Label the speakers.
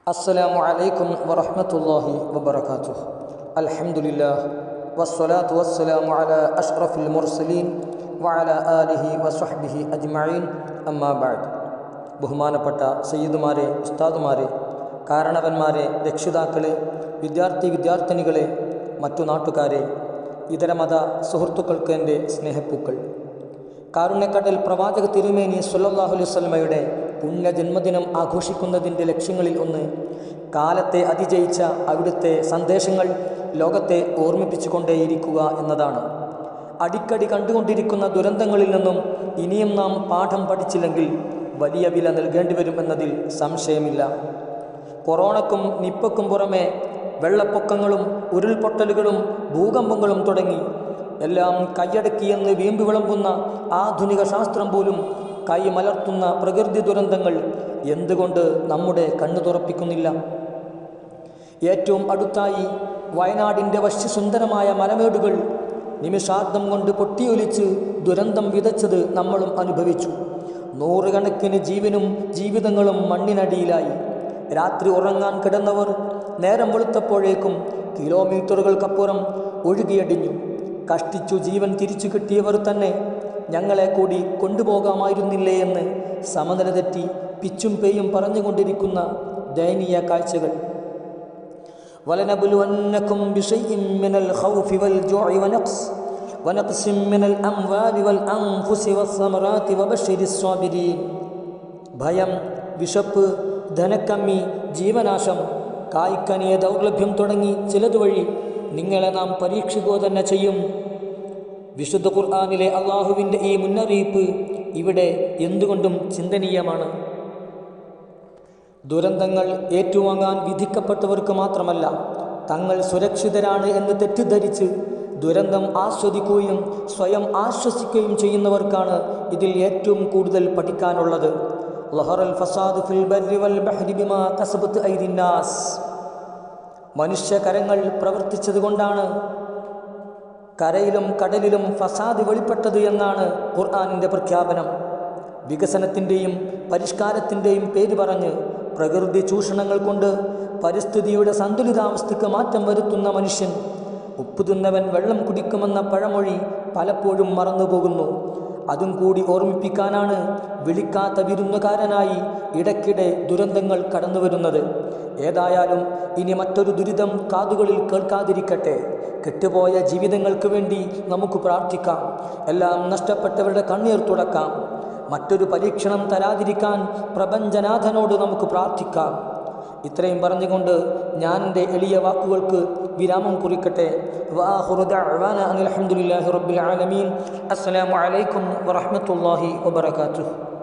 Speaker 1: السلام عليكم ورحمة الله وبركاته الحمد لله والصلاة والسلام على أشرف المرسلين وعلى آله وصحبه أجمعين أما بعد ബഹുമാനപ്പെട്ട സയ്യിദുമാരെ ഉസ്താദുമാരെ കാരണവന്മാരെ രക്ഷിതാക്കളെ വിദ്യാർത്ഥി വിദ്യാർത്ഥിനികളെ മറ്റു നാട്ടുകാരെ ഇതര മത സുഹൃത്തുക്കൾക്ക് എൻ്റെ സ്നേഹപ്പൂക്കൾ കാരുണ്യക്കടൽ പ്രവാചക തിരുമേനി സല്ലല്ലാഹു അലൈഹി വസല്ലമയുടെ പുണ്യ ജന്മദിനം ആഘോഷിക്കുന്നതിന്റെ ലക്ഷ്യങ്ങളിൽ ഒന്ന് കാലത്തെ അതിജയിച്ച അവിടുത്തെ സന്ദേശങ്ങൾ ലോകത്തെ ഓർമ്മിപ്പിച്ചുകൊണ്ടേയിരിക്കുക എന്നതാണ്. അടിക്കടി കണ്ടുകൊണ്ടിരിക്കുന്ന ദുരന്തങ്ങളിൽ നിന്നും ഇനിയും നാം പാഠം പഠിച്ചില്ലെങ്കിൽ വലിയ വില നൽകേണ്ടി വരും എന്നതിൽ സംശയമില്ല. കൊറോണക്കും നിപ്പക്കും പുറമെ വെള്ളപ്പൊക്കങ്ങളും ഉരുൾപൊട്ടലുകളും ഭൂകമ്പങ്ങളും തുടങ്ങി എല്ലാം കൈയടക്കിയെന്ന് വീമ്പ് വിളമ്പുന്ന ആധുനിക ശാസ്ത്രം പോലും കൈ മലർത്തുന്ന പ്രകൃതി ദുരന്തങ്ങൾ എന്തുകൊണ്ട് നമ്മുടെ കണ്ണു തുറപ്പിക്കുന്നില്ല? ഏറ്റവും അടുത്തായി വയനാടിന്റെ വശ്യസുന്ദരമായ മലമേടുകൾ നിമിഷാർദ്ധം കൊണ്ട് പൊട്ടിയൊലിച്ച് ദുരന്തം വിതച്ചത് നമ്മളും അനുഭവിച്ചു. നൂറുകണക്കിന് ജീവനും ജീവിതങ്ങളും മണ്ണിനടിയിലായി. രാത്രി ഉറങ്ങാൻ കിടന്നവർ നേരം വെളുത്തപ്പോഴേക്കും കിലോമീറ്ററുകൾക്കപ്പുറം ഒഴുകിയടിഞ്ഞു. കഷ്ടിച്ചു ജീവൻ തിരിച്ചു കിട്ടിയവർ തന്നെ ഞങ്ങളെ കൂടി കൊണ്ടുപോകാമായിരുന്നില്ലേ എന്ന് സമനില തെറ്റി പിച്ചും പേയും പറഞ്ഞുകൊണ്ടിരിക്കുന്ന ദയനീയ കാഴ്ചകൾ ولنبلونكم بشيء من الخوف والجوع ونقص ونقص من الأموال والأنفس والثمرات وبشر الصابرين ഭയം വിശപ്പ് ധനക്കമ്മി ജീവനാശം കായ്ക്കനിയ ദൗർലഭ്യം തുടങ്ങി ചിലത് വഴി നിങ്ങളെ നാം പരീക്ഷിക്കുക തന്നെ ചെയ്യും വിശുദ്ധ ഖുർആാനിലെ അള്ളാഹുവിന്റെ ഈ മുന്നറിയിപ്പ് ഇവിടെ എന്തുകൊണ്ടും ചിന്തനീയമാണ്? ദുരന്തങ്ങൾ ഏറ്റുവാങ്ങാൻ വിധിക്കപ്പെട്ടവർക്ക് മാത്രമല്ല തങ്ങൾ സുരക്ഷിതരാണ് എന്ന് തെറ്റിദ്ധരിച്ച് ദുരന്തം ആസ്വദിക്കുകയും സ്വയം ആശ്വസിക്കുകയും ചെയ്യുന്നവർക്കാണ് ഇതിൽ ഏറ്റവും കൂടുതൽ പഠിക്കാനുള്ളത്. ലഹറൽ ഫസാദ് ഫിൽ ബർരി വൽ ബഹ്രി ബിമാ മനുഷ്യകരങ്ങൾ പ്രവർത്തിച്ചതുകൊണ്ടാണ് കരയിലും കടലിലും ഫസാദ് വെളിപ്പെട്ടത് എന്നാണ് ഖുർആാനിന്റെ പ്രഖ്യാപനം. വികസനത്തിന്റെയും പരിഷ്കാരത്തിന്റെയും പേര് പറഞ്ഞ് പ്രകൃതി ചൂഷണങ്ങൾ കൊണ്ട് പരിസ്ഥിതിയുടെ സന്തുലിതാവസ്ഥയ്ക്ക് മാറ്റം വരുത്തുന്ന മനുഷ്യൻ. ഉപ്പ് തിന്നവൻ വെള്ളം കുടിക്കുമെന്ന പഴമൊഴി പലപ്പോഴും മറന്നുപോകുന്നു. അതും കൂടി ഓർമ്മിപ്പിക്കാനാണ് വിളിക്കാത്ത വിരുന്നുകാരനായി ഇടയ്ക്കിടെ ദുരന്തങ്ങൾ കടന്നു വരുന്നത് ഏതായാലും ഇനി മറ്റൊരു ദുരിതം കാതുകളിൽ കേൾക്കാതിരിക്കട്ടെ. കെട്ടുപോയ ജീവിതങ്ങൾക്ക് വേണ്ടി നമുക്ക് പ്രാർത്ഥിക്കാം. എല്ലാം നഷ്ടപ്പെട്ടവരുടെ കണ്ണീർ തുടക്കാം മറ്റൊരു പരീക്ഷണം തരാതിരിക്കാൻ പ്രപഞ്ചനാഥനോട് നമുക്ക് പ്രാർത്ഥിക്കാം. ഇത്രയും പറഞ്ഞുകൊണ്ട് ഞാൻ എന്റെ എളിയ വാക്കുകൾക്ക് വിരാമം കുറിക്കട്ടെ. അലഹമുല്ലാഹി റബ്ബിൽ ആലമീൻ. അസ്സലാമു അലൈക്കും വറഹ്മത്തുള്ളാഹി വബറകാതുഹു.